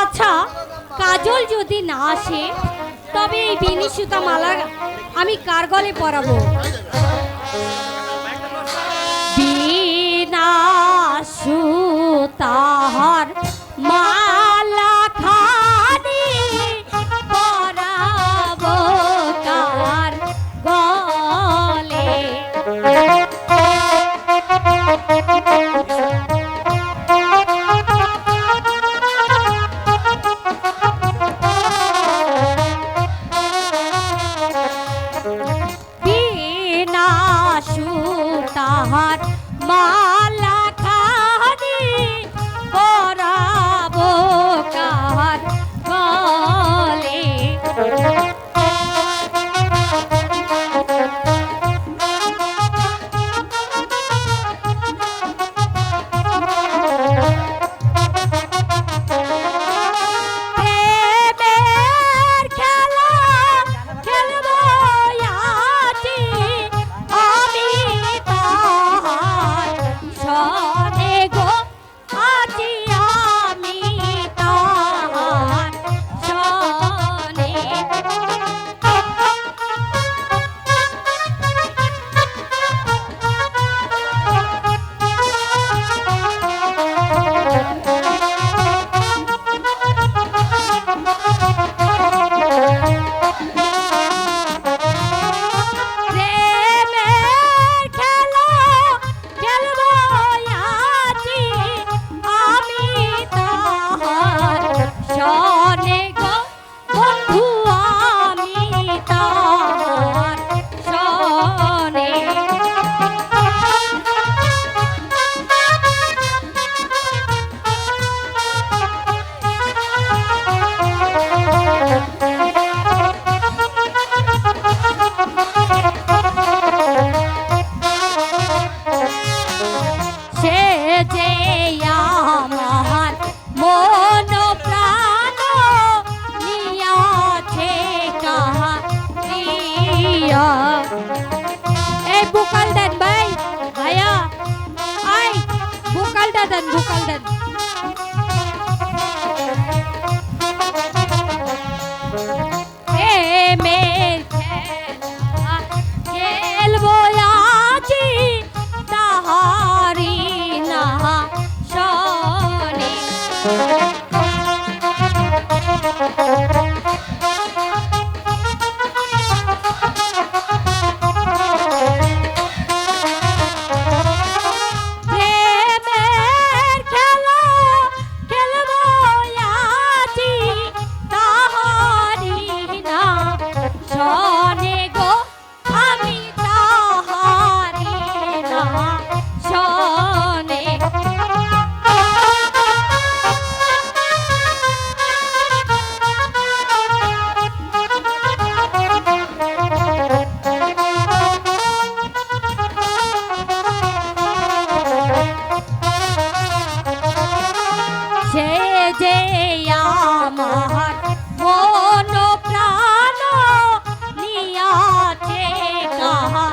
আচ্ছা কাজল যদি না আসে তবে এই বিনি সুতা মালা আমি কার গলে পরাবো। না সুখ তাহার মা Yeah. যে যে আমার মন প্রাণ নিয়াছে কাহা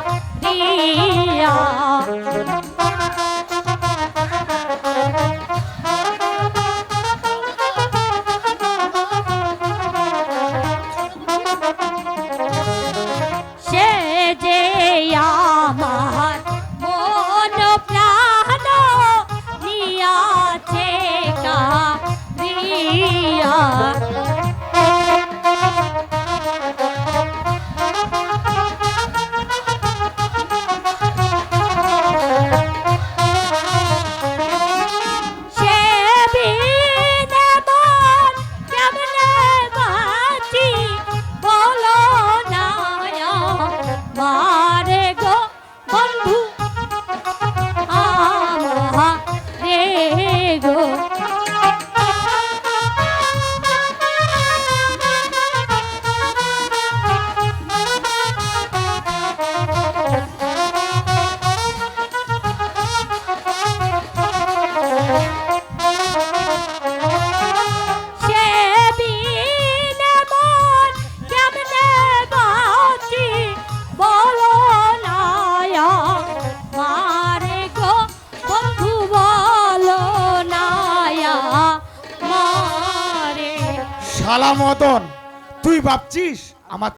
শালা মতন। তুই ভাবছিস আমার